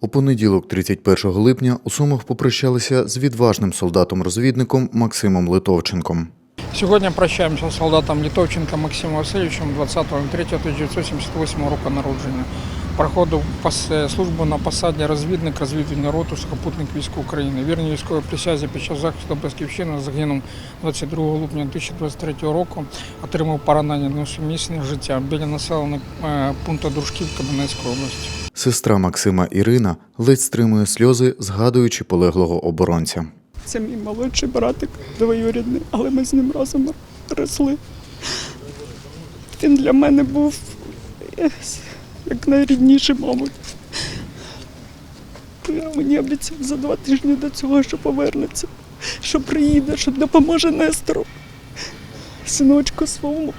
У понеділок, 31 липня, у Сумах попрощалися з відважним солдатом-розвідником Максимом Литовченком. Сьогодні прощаємося з солдатом Літовченка Максимом Васильовичем 20.03.1978 року народження. Проходив службу на посаді розвідник розвідувальної роту сухопутних військ України. Вірні військовій присязі під час захисту Батьківщини загинув 22 липня 2023 року. Отримав поранення несумісне життя біля населеного е, пункту Дружківка Донецької області. Сестра Максима Ірина ледь стримує сльози, згадуючи полеглого оборонця. Це мій молодший братик двоюрідний, але ми з ним разом росли. Він для мене був е, як найрідніший, мабуть. Мені обіцяв за два тижні до цього, що повернеться, що приїде, що допоможе Нестору, синочку своєму.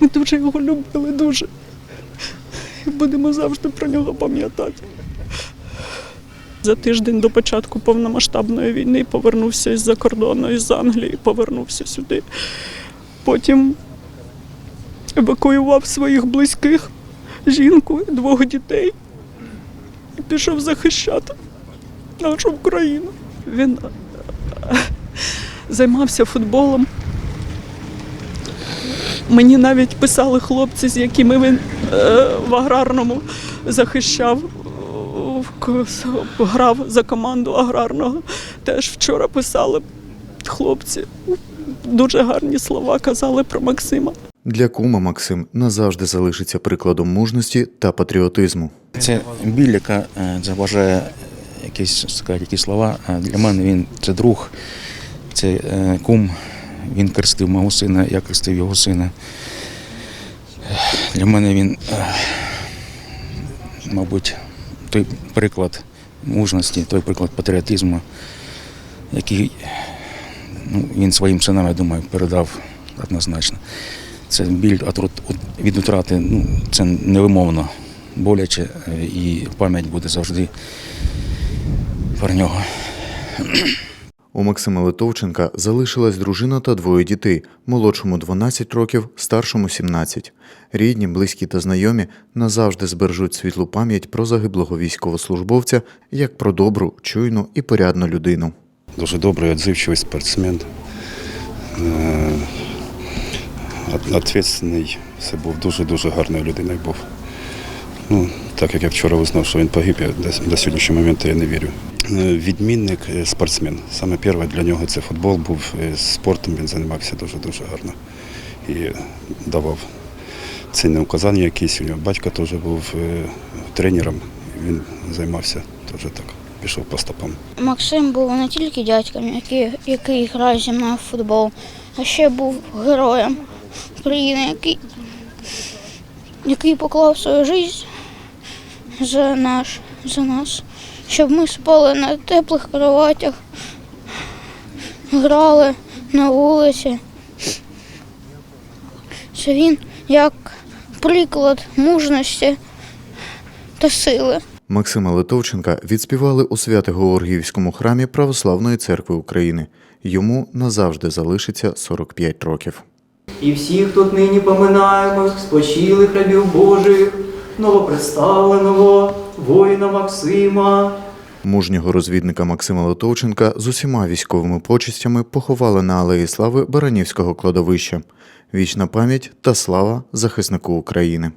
Ми дуже його любили, дуже. Будемо завжди про нього пам'ятати. За тиждень до початку повномасштабної війни повернувся із-за кордону, із Англії, повернувся сюди. Потім евакуював своїх близьких, жінку, двох дітей і пішов захищати нашу Україну. Він е, займався футболом. Мені навіть писали хлопці, з якими він е, в аграрному захищав, грав за команду аграрного. Теж вчора писали хлопці. Дуже гарні слова казали про Максима. Для кума Максим назавжди залишиться прикладом мужності та патріотизму. Це біль, яка е, заважає якісь сказати, якісь слова. Для мене він це друг, це е, кум. Він крестив мого сина, я крестив його сина. Для мене він, е, мабуть, той приклад мужності, той приклад патріотизму, який ну, він своїм синам, я думаю, передав однозначно. Це біль від утрати, ну, це невимовно боляче, е, і пам'ять буде завжди про нього. У Максима Литовченка залишилась дружина та двоє дітей, молодшому 12 років, старшому 17. Рідні, близькі та знайомі назавжди збережуть світлу пам'ять про загиблого військовослужбовця як про добру, чуйну і порядну людину. Дуже добрий, відзивчивий спортсмен. Е, от- Ответственний, це був дуже-дуже гарною людиною був. Ну, так як я вчора узнав, що він погиб, я до, сьогоднішнього моменту я не вірю. Е, Відмінник е, спортсмен. Саме перше для нього це футбол був. е, Спортом він займався дуже-дуже гарно. І давав цінні указання якісь. У нього батько теж був тренером. Він займався теж так. Пішов по стопам. Максим був не тільки дядьком, який, який грає зі мною в футбол, а ще був героєм України, який, який поклав свою життя за, наш, за нас, щоб ми спали на теплих кроватях, грали на вулиці. Це він як приклад мужності та сили. Максима Литовченка відспівали у Свято-Георгіївському храмі Православної церкви України. Йому назавжди залишиться 45 років. І всіх тут нині поминаємо, спочилих рабів Божих, новопредставленого воїна Максима. Мужнього розвідника Максима Литовченка з усіма військовими почестями поховали на Алеї Слави Баранівського кладовища. Вічна пам'ять та слава захиснику України.